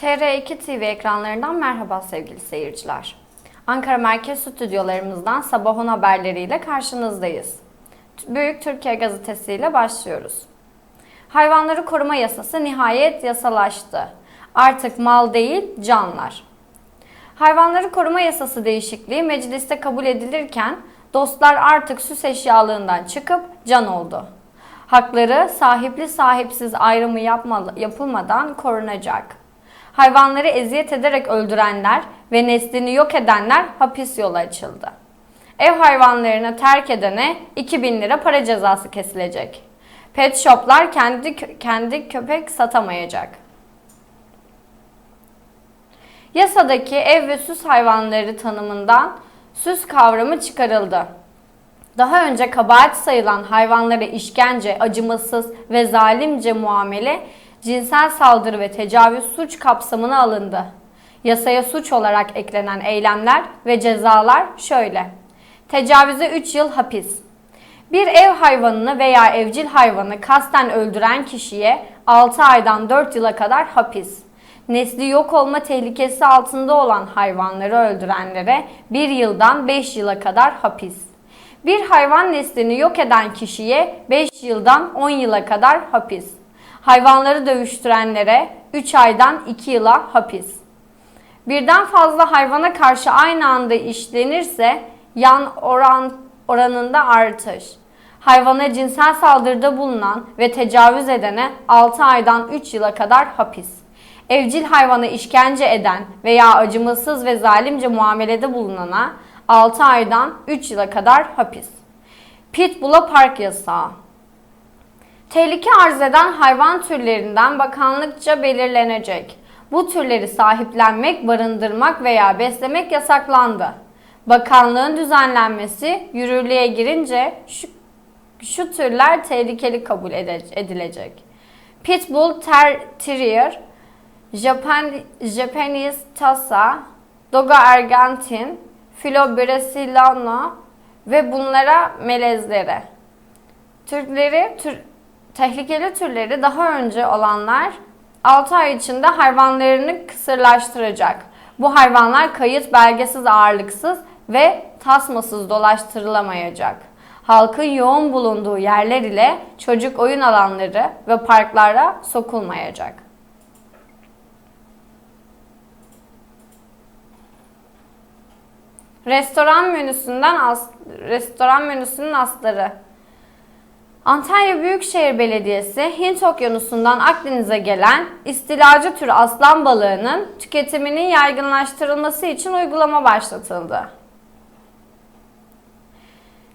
TR2 TV ekranlarından merhaba sevgili seyirciler. Ankara Merkez Stüdyolarımızdan sabah 10 haberleriyle karşınızdayız. Büyük Türkiye Gazetesi ile başlıyoruz. Hayvanları koruma yasası nihayet yasalaştı. Artık mal değil, canlar. Hayvanları koruma yasası değişikliği mecliste kabul edilirken dostlar artık süs eşyalığından çıkıp can oldu. Hakları sahipli sahipsiz ayrımı yapmalı, yapılmadan korunacak. Hayvanları eziyet ederek öldürenler ve neslini yok edenler hapis yolu açıldı. Ev hayvanlarını terk edene 2000 lira para cezası kesilecek. Pet shoplar kendi kendi köpek satamayacak. Yasadaki ev ve süs hayvanları tanımından süs kavramı çıkarıldı. Daha önce kabahat sayılan hayvanlara işkence, acımasız ve zalimce muamele cinsel saldırı ve tecavüz suç kapsamına alındı. Yasaya suç olarak eklenen eylemler ve cezalar şöyle. Tecavüze 3 yıl hapis. Bir ev hayvanını veya evcil hayvanı kasten öldüren kişiye 6 aydan 4 yıla kadar hapis. Nesli yok olma tehlikesi altında olan hayvanları öldürenlere 1 yıldan 5 yıla kadar hapis. Bir hayvan neslini yok eden kişiye 5 yıldan 10 yıla kadar hapis. Hayvanları dövüştürenlere 3 aydan 2 yıla hapis. Birden fazla hayvana karşı aynı anda işlenirse yan oran oranında artış. Hayvana cinsel saldırıda bulunan ve tecavüz edene 6 aydan 3 yıla kadar hapis. Evcil hayvana işkence eden veya acımasız ve zalimce muamelede bulunana 6 aydan 3 yıla kadar hapis. Pitbull'a park yasağı. Tehlike arz eden hayvan türlerinden bakanlıkça belirlenecek. Bu türleri sahiplenmek, barındırmak veya beslemek yasaklandı. Bakanlığın düzenlenmesi yürürlüğe girince şu, şu türler tehlikeli kabul edilecek. Pitbull Terrier, Japan, Japanese Tasa, Doga Argentin, Filo Brasiliano ve bunlara melezleri. Türleri, tür, tehlikeli türleri daha önce olanlar 6 ay içinde hayvanlarını kısırlaştıracak. Bu hayvanlar kayıt belgesiz ağırlıksız ve tasmasız dolaştırılamayacak. Halkın yoğun bulunduğu yerler ile çocuk oyun alanları ve parklara sokulmayacak. Restoran menüsünden as, restoran menüsünün asları. Antalya Büyükşehir Belediyesi Hint Okyanusu'ndan Akdeniz'e gelen istilacı tür aslan balığının tüketiminin yaygınlaştırılması için uygulama başlatıldı.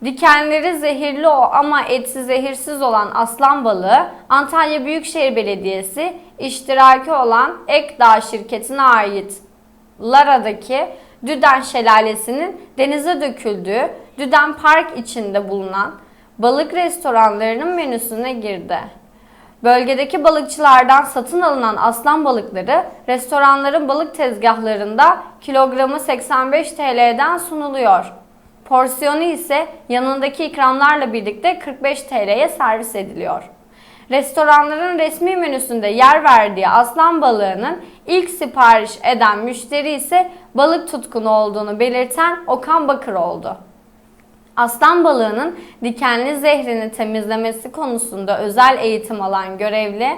Dikenleri zehirli ama eti zehirsiz olan aslan balığı Antalya Büyükşehir Belediyesi iştiraki olan Ekdağ şirketine ait Lara'daki Düden Şelalesi'nin denize döküldüğü Düden Park içinde bulunan balık restoranlarının menüsüne girdi. Bölgedeki balıkçılardan satın alınan aslan balıkları restoranların balık tezgahlarında kilogramı 85 TL'den sunuluyor. Porsiyonu ise yanındaki ikramlarla birlikte 45 TL'ye servis ediliyor. Restoranların resmi menüsünde yer verdiği aslan balığının ilk sipariş eden müşteri ise balık tutkunu olduğunu belirten Okan Bakır oldu. Aslan balığının dikenli zehrini temizlemesi konusunda özel eğitim alan görevli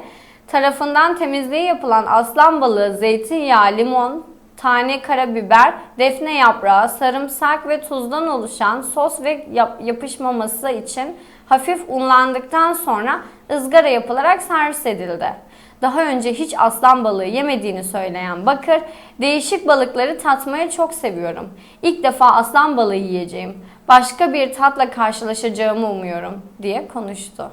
tarafından temizliği yapılan aslan balığı zeytinyağı, limon, tane karabiber, defne yaprağı, sarımsak ve tuzdan oluşan sos ve yap yapışmaması için hafif unlandıktan sonra ızgara yapılarak servis edildi. Daha önce hiç aslan balığı yemediğini söyleyen Bakır, değişik balıkları tatmayı çok seviyorum. İlk defa aslan balığı yiyeceğim. Başka bir tatla karşılaşacağımı umuyorum diye konuştu.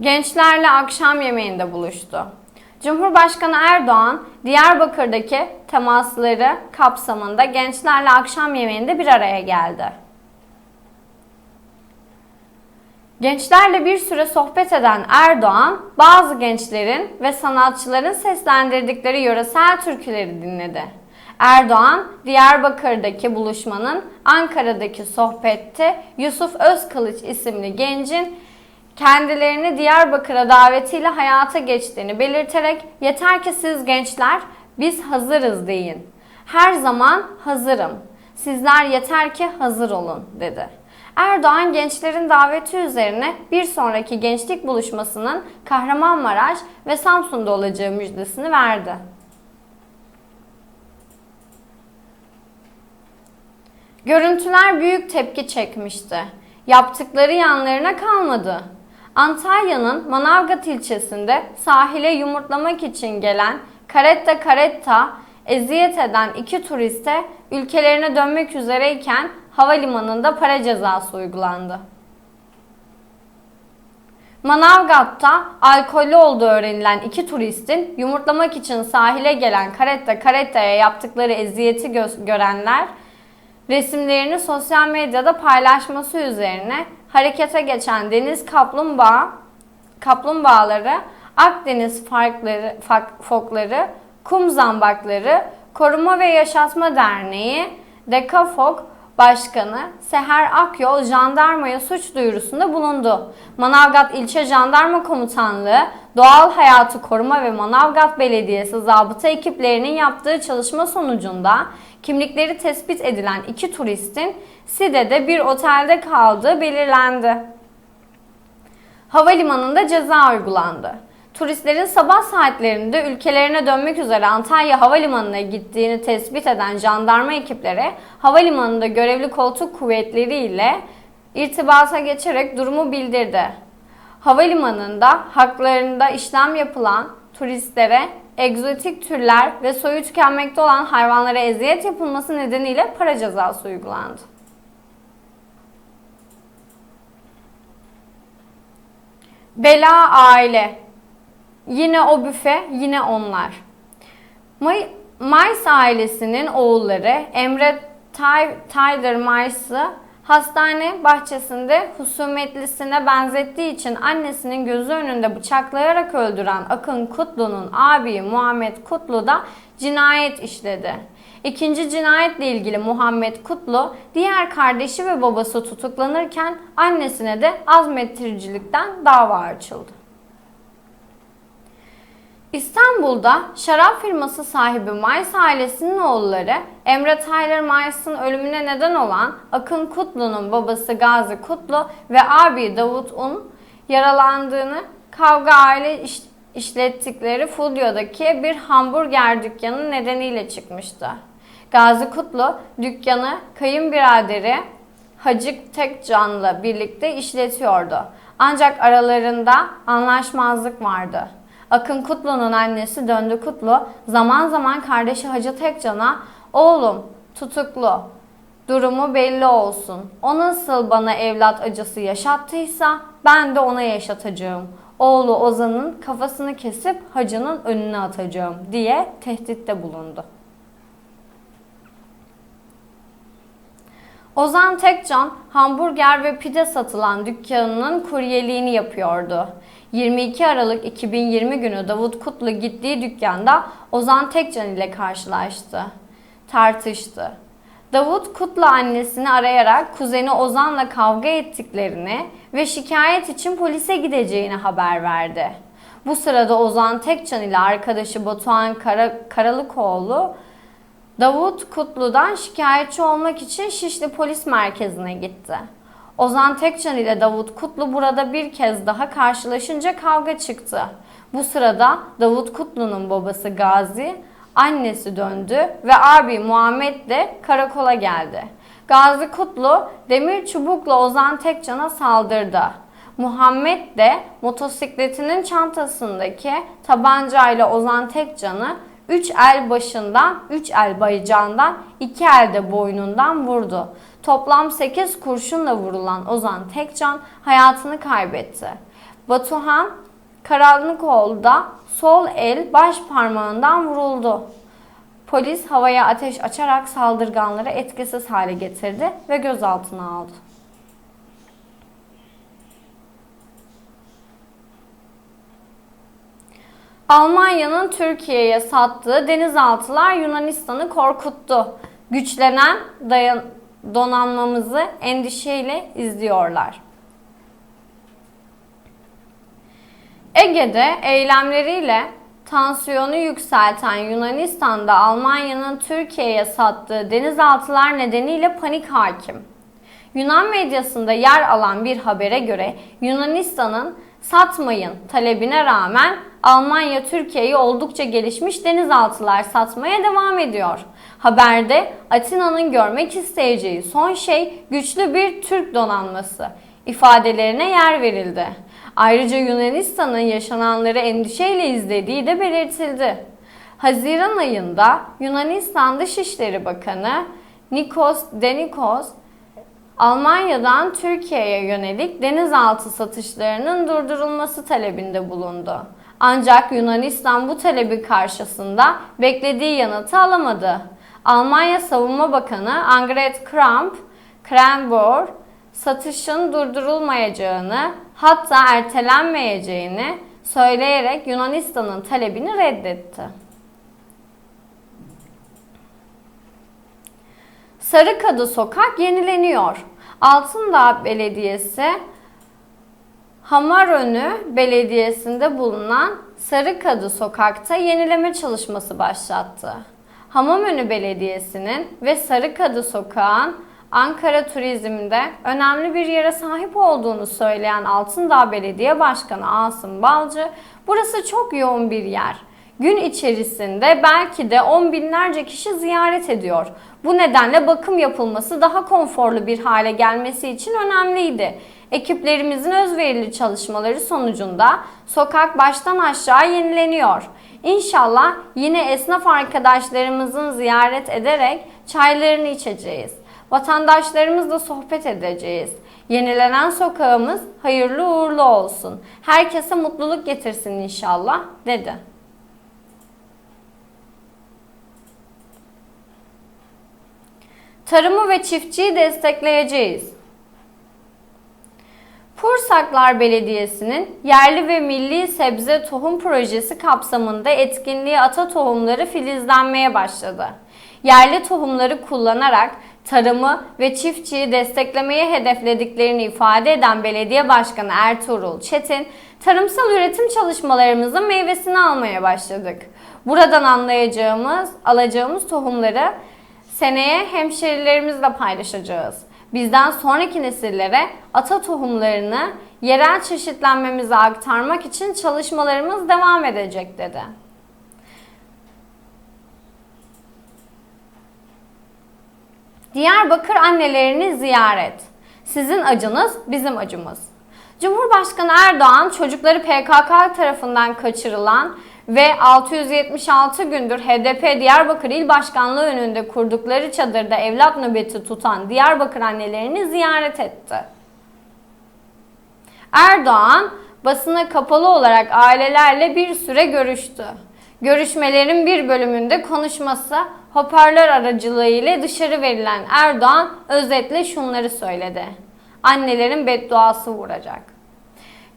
Gençlerle akşam yemeğinde buluştu. Cumhurbaşkanı Erdoğan, Diyarbakır'daki temasları kapsamında gençlerle akşam yemeğinde bir araya geldi. Gençlerle bir süre sohbet eden Erdoğan, bazı gençlerin ve sanatçıların seslendirdikleri yöresel türküleri dinledi. Erdoğan, Diyarbakır'daki buluşmanın Ankara'daki sohbette Yusuf Özkılıç isimli gencin kendilerini Diyarbakır'a davetiyle hayata geçtiğini belirterek yeter ki siz gençler biz hazırız deyin. Her zaman hazırım. Sizler yeter ki hazır olun dedi. Erdoğan gençlerin daveti üzerine bir sonraki gençlik buluşmasının Kahramanmaraş ve Samsun'da olacağı müjdesini verdi. Görüntüler büyük tepki çekmişti. Yaptıkları yanlarına kalmadı. Antalya'nın Manavgat ilçesinde sahile yumurtlamak için gelen karetta karetta eziyet eden iki turiste ülkelerine dönmek üzereyken havalimanında para cezası uygulandı. Manavgat'ta alkollü olduğu öğrenilen iki turistin yumurtlamak için sahile gelen karetta karettaya yaptıkları eziyeti gö- görenler resimlerini sosyal medyada paylaşması üzerine harekete geçen deniz kaplumbağa kaplumbağaları, Akdeniz farkları, fak- fokları, kum zambakları Koruma ve Yaşatma Derneği Dekafok Başkanı Seher Akyol jandarmaya suç duyurusunda bulundu. Manavgat İlçe Jandarma Komutanlığı, Doğal Hayatı Koruma ve Manavgat Belediyesi zabıta ekiplerinin yaptığı çalışma sonucunda kimlikleri tespit edilen iki turistin Side'de bir otelde kaldığı belirlendi. Havalimanında ceza uygulandı. Turistlerin sabah saatlerinde ülkelerine dönmek üzere Antalya Havalimanı'na gittiğini tespit eden jandarma ekipleri havalimanında görevli koltuk kuvvetleri ile irtibata geçerek durumu bildirdi. Havalimanında haklarında işlem yapılan turistlere egzotik türler ve soyu tükenmekte olan hayvanlara eziyet yapılması nedeniyle para cezası uygulandı. Bela aile. Yine o büfe, yine onlar. May Mice ailesinin oğulları Emre Ty Tyler Mice'ı hastane bahçesinde husumetlisine benzettiği için annesinin gözü önünde bıçaklayarak öldüren Akın Kutlu'nun abi Muhammed Kutlu da cinayet işledi. İkinci cinayetle ilgili Muhammed Kutlu, diğer kardeşi ve babası tutuklanırken annesine de azmettiricilikten dava açıldı. İstanbul'da şarap firması sahibi Miles ailesinin oğulları Emre Tyler Miles'ın ölümüne neden olan Akın Kutlu'nun babası Gazi Kutlu ve abi Davut Un yaralandığını kavga aile iş, işlettikleri Fulyo'daki bir hamburger dükkanı nedeniyle çıkmıştı. Gazi Kutlu dükkanı kayınbiraderi Hacık Tekcan'la birlikte işletiyordu. Ancak aralarında anlaşmazlık vardı. Akın Kutlu'nun annesi Döndü Kutlu zaman zaman kardeşi Hacı Tekcan'a oğlum tutuklu durumu belli olsun. O nasıl bana evlat acısı yaşattıysa ben de ona yaşatacağım. Oğlu Ozan'ın kafasını kesip hacının önüne atacağım diye tehditte bulundu. Ozan Tekcan hamburger ve pide satılan dükkanının kuryeliğini yapıyordu. 22 Aralık 2020 günü Davut Kutlu gittiği dükkanda Ozan Tekcan ile karşılaştı. Tartıştı. Davut Kutlu annesini arayarak kuzeni Ozan'la kavga ettiklerini ve şikayet için polise gideceğini haber verdi. Bu sırada Ozan Tekcan ile arkadaşı Batuhan Kara, Karalıkoğlu Davut Kutlu'dan şikayetçi olmak için Şişli Polis Merkezi'ne gitti. Ozan Tekcan ile Davut Kutlu burada bir kez daha karşılaşınca kavga çıktı. Bu sırada Davut Kutlu'nun babası Gazi, annesi döndü ve abi Muhammed de karakola geldi. Gazi Kutlu demir çubukla Ozan Tekcan'a saldırdı. Muhammed de motosikletinin çantasındaki tabancayla Ozan Tekcan'ı 3 el başından, 3 el bayacağından, 2 el de boynundan vurdu. Toplam 8 kurşunla vurulan Ozan Tekcan hayatını kaybetti. Batuhan Karanlıkoğlu da sol el baş parmağından vuruldu. Polis havaya ateş açarak saldırganları etkisiz hale getirdi ve gözaltına aldı. Almanya'nın Türkiye'ye sattığı denizaltılar Yunanistan'ı korkuttu. Güçlenen dayan donanmamızı endişeyle izliyorlar. Ege'de eylemleriyle tansiyonu yükselten Yunanistan'da Almanya'nın Türkiye'ye sattığı denizaltılar nedeniyle panik hakim. Yunan medyasında yer alan bir habere göre Yunanistan'ın satmayın talebine rağmen Almanya Türkiye'ye oldukça gelişmiş denizaltılar satmaya devam ediyor. Haberde Atina'nın görmek isteyeceği son şey güçlü bir Türk donanması ifadelerine yer verildi. Ayrıca Yunanistan'ın yaşananları endişeyle izlediği de belirtildi. Haziran ayında Yunanistan Dışişleri Bakanı Nikos Denikos Almanya'dan Türkiye'ye yönelik denizaltı satışlarının durdurulması talebinde bulundu. Ancak Yunanistan bu talebi karşısında beklediği yanıtı alamadı. Almanya Savunma Bakanı Annegret Kramp, Kramborg, satışın durdurulmayacağını hatta ertelenmeyeceğini söyleyerek Yunanistan'ın talebini reddetti. Sarıkadı Sokak yenileniyor. Altındağ Belediyesi Hamarönü Belediyesi'nde bulunan Sarıkadı Sokak'ta yenileme çalışması başlattı. Hamamönü Belediyesi'nin ve Sarıkadı Sokağın Ankara turizminde önemli bir yere sahip olduğunu söyleyen Altındağ Belediye Başkanı Asım Balcı, burası çok yoğun bir yer. Gün içerisinde belki de on binlerce kişi ziyaret ediyor. Bu nedenle bakım yapılması daha konforlu bir hale gelmesi için önemliydi. Ekiplerimizin özverili çalışmaları sonucunda sokak baştan aşağı yenileniyor. İnşallah yine esnaf arkadaşlarımızın ziyaret ederek çaylarını içeceğiz. Vatandaşlarımızla sohbet edeceğiz. Yenilenen sokağımız hayırlı uğurlu olsun. Herkese mutluluk getirsin inşallah dedi. Tarımı ve çiftçiyi destekleyeceğiz. Pursaklar Belediyesi'nin yerli ve milli sebze tohum projesi kapsamında etkinliği ata tohumları filizlenmeye başladı. Yerli tohumları kullanarak tarımı ve çiftçiyi desteklemeyi hedeflediklerini ifade eden Belediye Başkanı Ertuğrul Çetin, tarımsal üretim çalışmalarımızın meyvesini almaya başladık. Buradan anlayacağımız, alacağımız tohumları seneye hemşerilerimizle paylaşacağız. Bizden sonraki nesillere ata tohumlarını yerel çeşitlenmemize aktarmak için çalışmalarımız devam edecek dedi. Diyarbakır annelerini ziyaret. Sizin acınız bizim acımız. Cumhurbaşkanı Erdoğan çocukları PKK tarafından kaçırılan ve 676 gündür HDP Diyarbakır İl Başkanlığı önünde kurdukları çadırda evlat nöbeti tutan Diyarbakır annelerini ziyaret etti. Erdoğan basına kapalı olarak ailelerle bir süre görüştü. Görüşmelerin bir bölümünde konuşması hoparlör aracılığıyla dışarı verilen Erdoğan özetle şunları söyledi. Annelerin bedduası vuracak.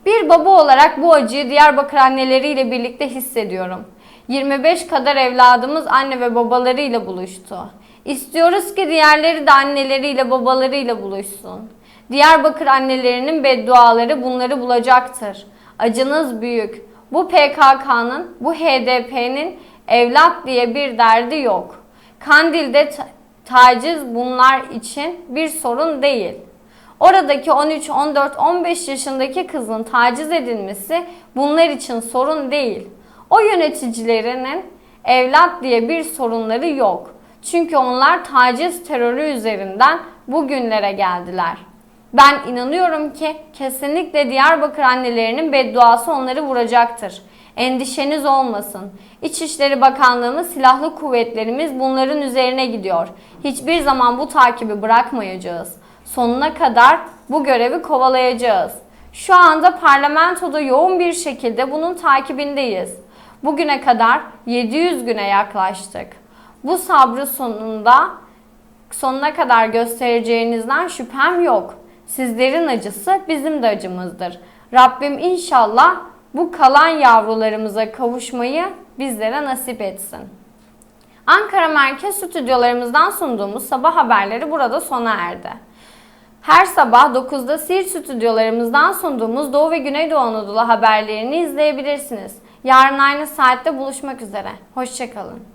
Bir baba olarak bu acıyı Diyarbakır anneleriyle birlikte hissediyorum. 25 kadar evladımız anne ve babalarıyla buluştu. İstiyoruz ki diğerleri de anneleriyle babalarıyla buluşsun. Diyarbakır annelerinin bedduaları bunları bulacaktır. Acınız büyük. Bu PKK'nın, bu HDP'nin evlat diye bir derdi yok. Kandil'de taciz bunlar için bir sorun değil. Oradaki 13, 14, 15 yaşındaki kızın taciz edilmesi bunlar için sorun değil. O yöneticilerinin evlat diye bir sorunları yok. Çünkü onlar taciz terörü üzerinden bugünlere geldiler. Ben inanıyorum ki kesinlikle Diyarbakır annelerinin bedduası onları vuracaktır. Endişeniz olmasın. İçişleri Bakanlığımız, silahlı kuvvetlerimiz bunların üzerine gidiyor. Hiçbir zaman bu takibi bırakmayacağız sonuna kadar bu görevi kovalayacağız. Şu anda parlamentoda yoğun bir şekilde bunun takibindeyiz. Bugüne kadar 700 güne yaklaştık. Bu sabrı sonunda sonuna kadar göstereceğinizden şüphem yok. Sizlerin acısı bizim de acımızdır. Rabbim inşallah bu kalan yavrularımıza kavuşmayı bizlere nasip etsin. Ankara Merkez Stüdyolarımızdan sunduğumuz sabah haberleri burada sona erdi. Her sabah 9'da Siirt stüdyolarımızdan sunduğumuz Doğu ve Güneydoğu Anadolu haberlerini izleyebilirsiniz. Yarın aynı saatte buluşmak üzere. Hoşçakalın.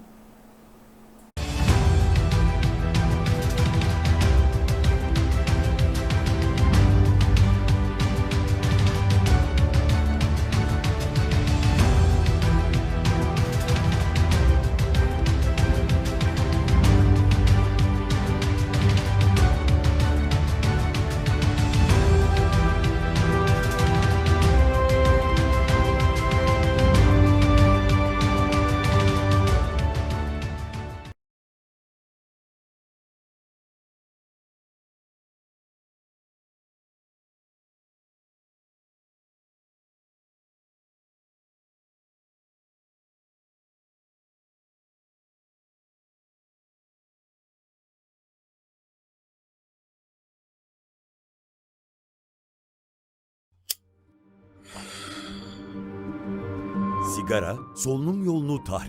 Sigara solunum yolunu tahrip